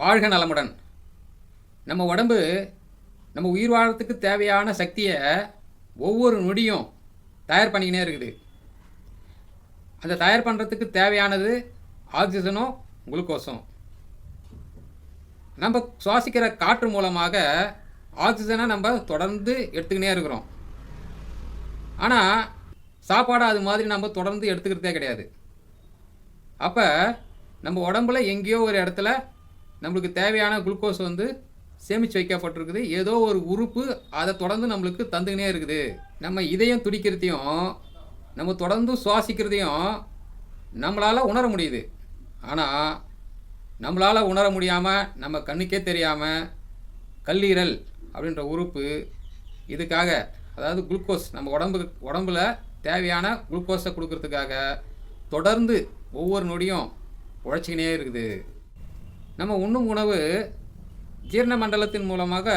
வாழ்க நலமுடன். நம்ம உடம்பு நம்ம உயிர் வாழறதுக்கு தேவையான சக்தியை ஒவ்வொரு நொடியும் தயார் பண்ணிக்கினே இருக்குது. அந்த தயார் பண்ணுறதுக்கு தேவையானது ஆக்சிஜனும் குளுக்கோஸும். நம்ம சுவாசிக்கிற காற்று மூலமாக ஆக்சிஜனை நம்ம தொடர்ந்து எடுத்துக்கினே இருக்கிறோம். ஆனால் சாப்பாடு அது மாதிரி நம்ம தொடர்ந்து எடுத்துக்கிறதே கிடையாது. அப்போ நம்ம உடம்புல எங்கேயோ ஒரு இடத்துல நம்மளுக்கு தேவையான குளுக்கோஸ் வந்து சேமித்து வைக்கப்பட்டிருக்குது. ஏதோ ஒரு உறுப்பு அதை தொடர்ந்து நம்மளுக்கு தந்துக்கினே இருக்குது. நம்ம இதயம் துடிக்கிறதையும் நம்ம தொடர்ந்து சுவாசிக்கிறதையும் நம்மளால் உணர முடியுது. ஆனால் நம்மளால் உணர முடியாமல் நம்ம கண்ணுக்கே தெரியாமல் கல்லீரல் அப்படின்ற உறுப்பு இதுக்காக அதாவது குளுக்கோஸ் நம்ம உடம்பு உடம்புல தேவையான குளுக்கோஸை கொடுக்கறதுக்காக தொடர்ந்து ஒவ்வொரு நொடியும் உழைச்சிக்கினே இருக்குது. நம்ம உண்ணும் உணவு ஜீரண மண்டலத்தின் மூலமாக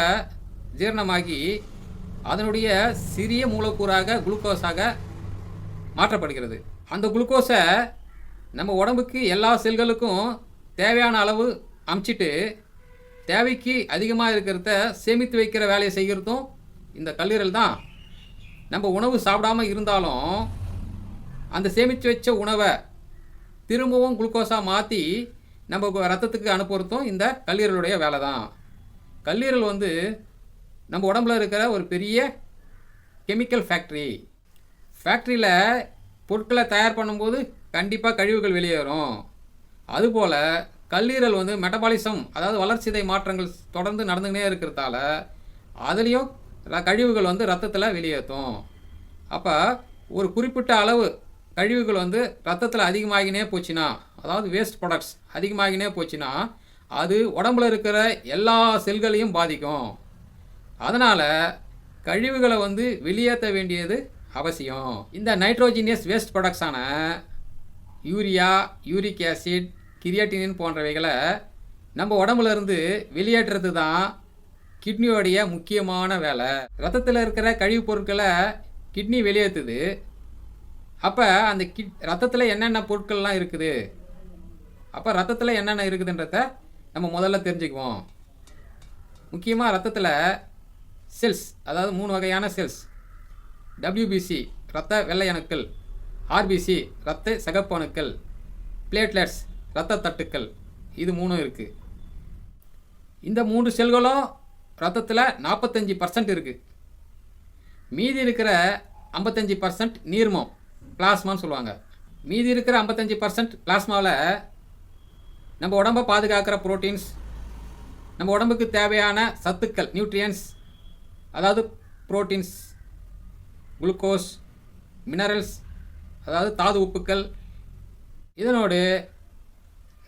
ஜீரணமாகி அதனுடைய சிறிய மூலக்கூறாக குளுக்கோஸாக மாற்றப்படுகிறது. அந்த குளுக்கோஸை நம்ம உடம்புக்கு எல்லா செல்களுக்கும் தேவையான அளவு அமுச்சிட்டு தேவைக்கு அதிகமாக இருக்கிறத சேமித்து வைக்கிற வேலையை செய்கிறதும் இந்த கல்லீரல் தான். நம்ம உணவு சாப்பிடாம இருந்தாலும் அந்த சேமித்து வச்ச உணவை திரும்பவும் குளுக்கோஸாக மாற்றி நம்ம ரத்தத்துக்கு அனுப்புறதும் இந்த கல்லீரலுடைய வேலை தான் கல்லீரல் வந்து நம்ம உடம்புல இருக்கிற ஒரு பெரிய கெமிக்கல் ஃபேக்ட்ரி ஃபேக்ட்ரியில் பொருட்களை தயார் பண்ணும்போது கண்டிப்பாக கழிவுகள் வெளியேறும். அதுபோல் கல்லீரல் வந்து மெட்டபாலிசம் அதாவது வளர்ச்சிதை மாற்றங்கள் தொடர்ந்து நடந்துக்கினே இருக்கிறதால அதுலேயும் ர- கழிவுகள் வந்து ரத்தத்தில் வெளியேற்றும் அப்போ ஒரு குறிப்பிட்ட அளவு கழிவுகள் வந்து ரத்தத்தில் அதிகமாகினே போச்சுன்னா அதாவது வேஸ்ட் ப்ராடக்ட்ஸ் அதிகமாகினே போச்சுன்னா அது உடம்புல இருக்கிற எல்லா செல்களையும் பாதிக்கும். அதனால் கழிவுகளை வந்து வெளியேற்ற வேண்டியது அவசியம். இந்த நைட்ரோஜினியஸ் வேஸ்ட் ப்ராடக்ட்ஸான யூரியா யூரிக் ஆசிட் கிரியாட்டினின் போன்றவைகளை நம்ம உடம்புலேருந்து வெளியேற்றுறது தான் கிட்னியோடைய முக்கியமான வேலை. ரத்தத்தில் இருக்கிற கழிவுப் பொருட்களை கிட்னி வெளியேற்றுது. அப்போ அந்த கிட் ரத்தத்தில் என்னென்ன பொருட்கள்லாம் இருக்குது? அப்போ ரத்தத்தில் என்னென்ன இருக்குதுன்றத நம்ம முதல்ல தெரிஞ்சுக்குவோம். முக்கியமாக ரத்தத்தில் செல்ஸ் அதாவது மூணு வகையான செல்ஸ் டபிள்யூபிசி ரத்த வெள்ளை அணுக்கள். ஆர்பிசி ரத்த சிகப்பு அணுக்கள். பிளேட்லெட்ஸ் இரத்த தட்டுக்கள். இது மூணும் இருக்குது இந்த மூன்று செல்களும் ரத்தத்தில் நாற்பத்தஞ்சு பர்சன்ட் இருக்குது மீதி இருக்கிற ஐம்பத்தஞ்சு பர்சன்ட் நீர்மம் பிளாஸ்மான்னு சொல்லுவாங்க. மீதி இருக்கிற ஐம்பத்தஞ்சு பர்சன்ட் பிளாஸ்மாவில் நம்ம உடம்பை பாதுகாக்கிற ப்ரோட்டீன்ஸ் நம்ம உடம்புக்கு தேவையான சத்துக்கள் நியூட்ரியன்ஸ் அதாவது புரோட்டீன்ஸ் குளுக்கோஸ் மினரல்ஸ் அதாவது தாது உப்புக்கள் இதனோடு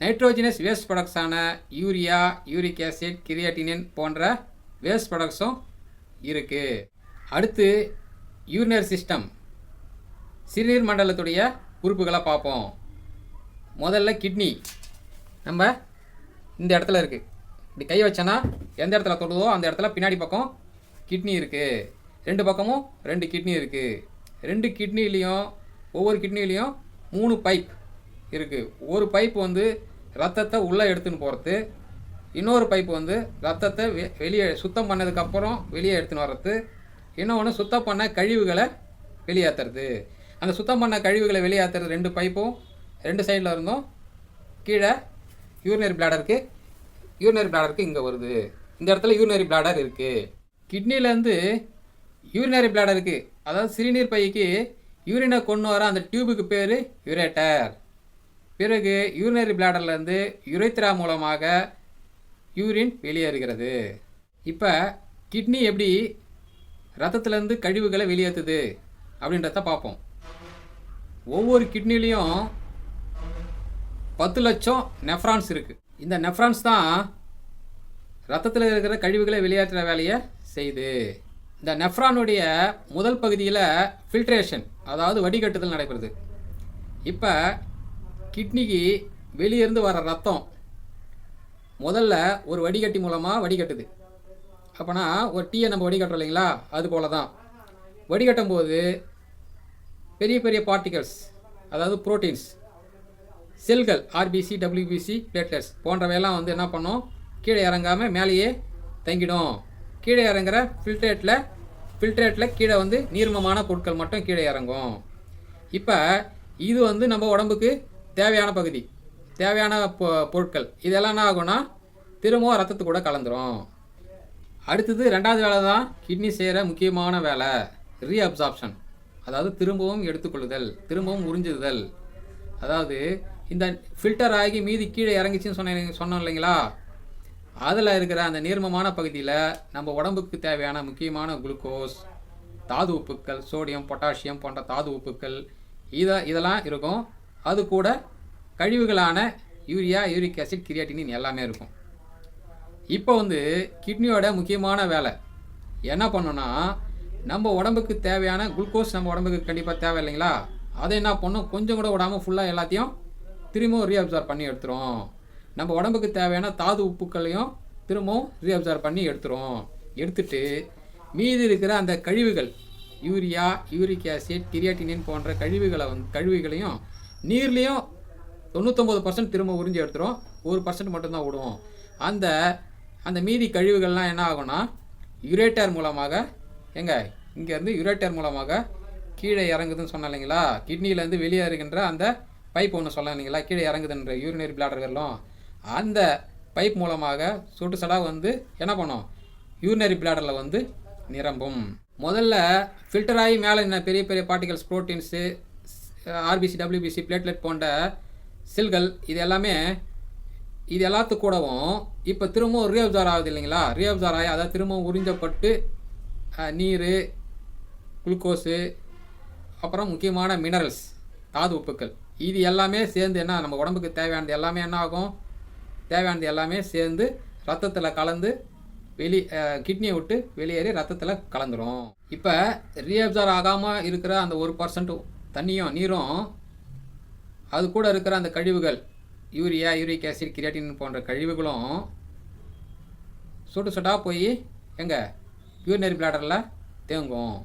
நைட்ரோஜினஸ் வேஸ்ட் ப்ராடக்ட்ஸான யூரியா யூரிக் ஆசிட் கிரியாட்டினின் போன்ற வேஸ்ட் ப்ராடக்ட்ஸும் இருக்குது அடுத்து யூரினரி சிஸ்டம் சிறுநீர் மண்டலத்துடைய உறுப்புகளை பார்ப்போம். முதல்ல கிட்னி நம்ம இந்த இடத்துல இருக்குது இப்படி கை வச்சோன்னா எந்த இடத்துல தொடுதோ அந்த இடத்துல பின்னாடி பக்கம் கிட்னி இருக்குது ரெண்டு பக்கமும் ரெண்டு கிட்னி இருக்குது ரெண்டு கிட்னிலையும் ஒவ்வொரு கிட்னிலையும் மூணு பைப் இருக்குது ஒரு பைப் வந்து ரத்தத்தை உள்ளே எடுத்துன்னு போகிறது இன்னொரு பைப் வந்து ரத்தத்தை வெ வெளியே சுத்தம் பண்ணதுக்கப்புறம் வெளியே எடுத்துன்னு வர்றது. இன்னொன்று சுத்தம் பண்ண கழிவுகளை வெளியேற்றுறது அந்த சுத்தம் பண்ண கழிவுகளை வெளியேற்றுறது ரெண்டு பைப்பும் ரெண்டு சைடில் இருந்தும் கீழே யூரினரி பிளாடருக்கு யூரினரி பிளாடருக்கு இங்கே வருது. இந்த இடத்துல யூரினரி பிளாடர் இருக்குது கிட்னிலேருந்து யூரினரி பிளாடருக்கு அதாவது சிறுநீர் பைக்கு யூரினை கொண்டு வர அந்த டியூபுக்கு பேர் யூரேட்டர் பிறகு யூரினரி பிளாடர்லேருந்து யுரைத்ரா மூலமாக யூரின் வெளியேறுகிறது. இப்போ கிட்னி எப்படி ரத்தத்துலேருந்து கழிவுகளை வெளியேற்றுது அப்படின்றத பார்ப்போம். ஒவ்வொரு கிட்னிலையும் பத்து லட்சம் நெஃப்ரான்ஸ் இருக்குது இந்த நெஃப்ரான்ஸ் தான் ரத்தத்தில் இருக்கிற கழிவுகளை வெளியேற்றுற வேலையை செய்யுது. இந்த நெஃப்ரானுடைய முதல் பகுதியில் ஃபில்ட்ரேஷன் அதாவது வடிகட்டுதல் நடைபெறுது. இப்போ கிட்னிக்கு வெளியிருந்து வர ரத்தம் முதல்ல ஒரு வடிகட்டி மூலமாக வடிகட்டுது. அப்போனா ஒரு டீயை நம்ம வடிகட்டுறோம் இல்லைங்களா? அது போல தான் வடிகட்டும் போது பெரிய பெரிய பார்ட்டிகல்ஸ் அதாவது புரோட்டீன்ஸ் செல்கள் ஆர்பிசி டபிள்யூபிசி பிளேட்லெட்ஸ் போன்றவையெல்லாம் வந்து என்ன பண்ணும்? கீழே இறங்காமல் மேலேயே தங்கிடும். கீழே இறங்குற ஃபில்ட்ரேட்டில் ஃபில்ட்ரேட்டில் கீழே வந்து நீர்மமான பொருட்கள் மட்டும் கீழே இறங்கும். இப்போ இது வந்து நம்ம உடம்புக்கு தேவையான பகுதி தேவையான பொ- பொருட்கள். இதெல்லாம் என்ன ஆகும்னா திரும்பவும் ரத்தத்து கூட கலந்துரும். அடுத்தது ரெண்டாவது வேலை தான் கிட்னி செய்கிற முக்கியமான வேலை ரீஅப்சார்ப்ஷன் அதாவது திரும்பவும் எடுத்துக்கொள்ளுதல் திரும்பவும் உறிஞ்சுதல். அதாவது இந்த ஃபில்டர் ஆகி மீதி கீழே இறங்கிச்சின்னு சொன்ன சொன்னோம் இல்லைங்களா? அதில் இருக்கிற அந்த நீர்மமான பகுதியில் நம்ம உடம்புக்கு தேவையான முக்கியமான குளுக்கோஸ் தாது உப்புக்கள் சோடியம் பொட்டாசியம் போன்ற தாது உப்புக்கள் இதை இதெல்லாம் இருக்கும். அது கூட கழிவுகளான யூரியா யூரிக் ஆசிட் கிரியாட்டினின் எல்லாமே இருக்கும். இப்போ வந்து கிட்னியோட முக்கியமான வேலை. என்ன பண்ணோன்னா நம்ம உடம்புக்கு தேவையான குளுக்கோஸ் நம்ம உடம்புக்கு கண்டிப்பாக தேவை இல்லைங்களா? அதை என்ன பண்ணும்? கொஞ்சம் கூட விடாமல் ஃபுல்லாக எல்லாத்தையும் திரும்பவும் ரீஅப்சார்ப் பண்ணி எடுத்துரும். நம்ம உடம்புக்கு தேவையான தாது உப்புக்களையும் திரும்பவும் ரீஅப்சார்ப் பண்ணி எடுத்துரும். எடுத்துட்டு மீதி இருக்கிற அந்த கழிவுகள் யூரியா யூரிக் ஆசிட் கிரியாட்டினின் போன்ற கழிவுகளை வந்து கழிவுகளையும் நீர்லேயும் தொண்ணூத்தொம்பது பர்சன்ட் திரும்ப உறிஞ்சி எடுத்துரும். ஒரு பர்சன்ட் மட்டும்தான் விடுவோம். அந்த அந்த மீதி கழிவுகள்லாம் என்ன ஆகும்னா யுரேட்டர் மூலமாக எங்க இங்கேருந்து யுரேட்டர் மூலமாக கீழே இறங்குதுன்னு சொன்னேன் இல்லைங்களா? கிட்னிலேருந்து வெளியே இருக்கின்ற அந்த பைப் ஒன்று சொன்னேன் கீழே இறங்குதுன்ற யூரினரி பிளாடர்களும் அந்த பைப் மூலமாக சொட்டு வந்து என்ன பண்ணும்? யூரினரி பிளாடரில் வந்து நிரம்பும். முதல்ல ஃபில்டர் ஆகி மேலே என்ன பெரிய பெரிய particles proteins RBC WBC platelet போன்ற செல்கள் இது எல்லாமே இது எல்லாத்து கூடவும் இப்போ திரும்பவும் ரீஅப்சார் ஆகுது இல்லைங்களா? ரீஅப்சார் ஆகி அதாவது திரும்பவும் உறிஞ்சப்பட்டு நீர் குளுக்கோஸு அப்புறம் முக்கியமான மினரல்ஸ் தாது உப்புக்கள். இது எல்லாமே சேர்ந்து என்ன நம்ம உடம்புக்கு தேவையானது எல்லாமே என்ன ஆகும் தேவையானது எல்லாமே சேர்ந்து ரத்தத்தில் கலந்து வெளி கிட்னியை விட்டு வெளியேறி ரத்தத்தில் கலந்துரும். இப்போ ரீஅப்சார் ஆகாமல் இருக்கிற அந்த ஒரு பர்சன்ட் தண்ணியும் நீரும் அது கூட இருக்கிற அந்த கழிவுகள் யூரியா யூரிக் ஆசிட் கிரியாட்டின் போன்ற கழிவுகளும் சுட்டு சுட்டாக போய் எங்கே யூரினரி பிளாடரில் தேங்கும்.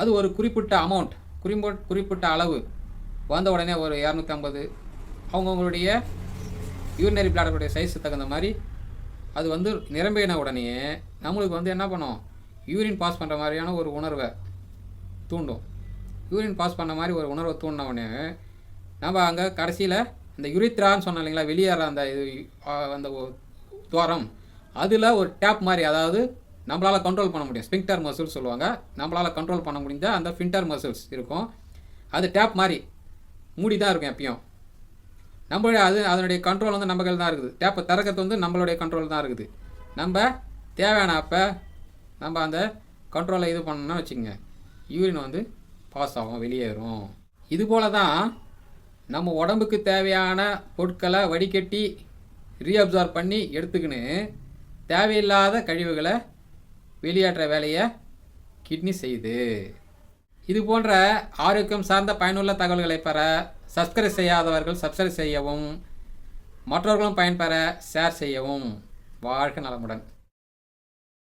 அது ஒரு குறிப்பிட்ட அமௌண்ட் குறிப்பிட்ட குறிப்பிட்ட அளவு. வந்த உடனே ஒரு இரநூத்தம்பது. அவங்கவுங்களுடைய யூரினரி பிளாடருடைய சைஸுக்கு தகுந்த மாதிரி அது வந்து நிரம்பின உடனே நம்மளுக்கு வந்து என்ன பண்ணும்? யூரின் பாஸ் பண்ணுற மாதிரியான ஒரு உணர்வை தூண்டும். யூரின் பாஸ் பண்ண மாதிரி ஒரு உணர்வை தூண்டின உடனே நம்ம அங்கே கடைசியில் இந்த யுரித்ரான்னு சொன்னோம் இல்லைங்களா? வெளியேற அந்த இது அந்த துவாரம். அதில் ஒரு டேப் மாதிரி அதாவது நம்மளால் கண்ட்ரோல் பண்ண முடியும். ஸ்பிங்டர் மசில்ஸ் சொல்லுவாங்க. நம்மளால் கண்ட்ரோல் பண்ண முடிஞ்சால் அந்த ஃபின்டர் மசில்ஸ் இருக்கும். அது டேப் மாதிரி மூடி தான் இருக்கும் எப்பயும். நம்மளுடைய அது அதனுடைய கண்ட்ரோல் வந்து நம்ம கையில் தான் இருக்குது. டேப்பை திறக்கிறது வந்து நம்மளுடைய கண்ட்ரோல் தான் இருக்குது. நம்ம தேவையான அப்போ நம்ம அந்த கண்ட்ரோலை இது பண்ணோம்னா வச்சுக்கோங்க யூரின் வந்து பாஸ் ஆகும் வெளியேறும். இது போல தான் நம்ம உடம்புக்கு தேவையான பொருட்களை வடிகட்டி ரீஅப்சார்ப் பண்ணி எடுத்துக்கின்னு தேவையில்லாத கழிவுகளை வெளியேற்ற வேலையை கிட்னி செய்யுது. இது போன்ற ஆரோக்கியம் சார்ந்த பயனுள்ள தகவல்களை பெற சப்ஸ்கிரைப் செய்யாதவர்கள் சப்ஸ்கிரைப் செய்யவும் மற்றவர்களும் பயன்பெற ஷேர் செய்யவும். வாழ்க நலமுடன்.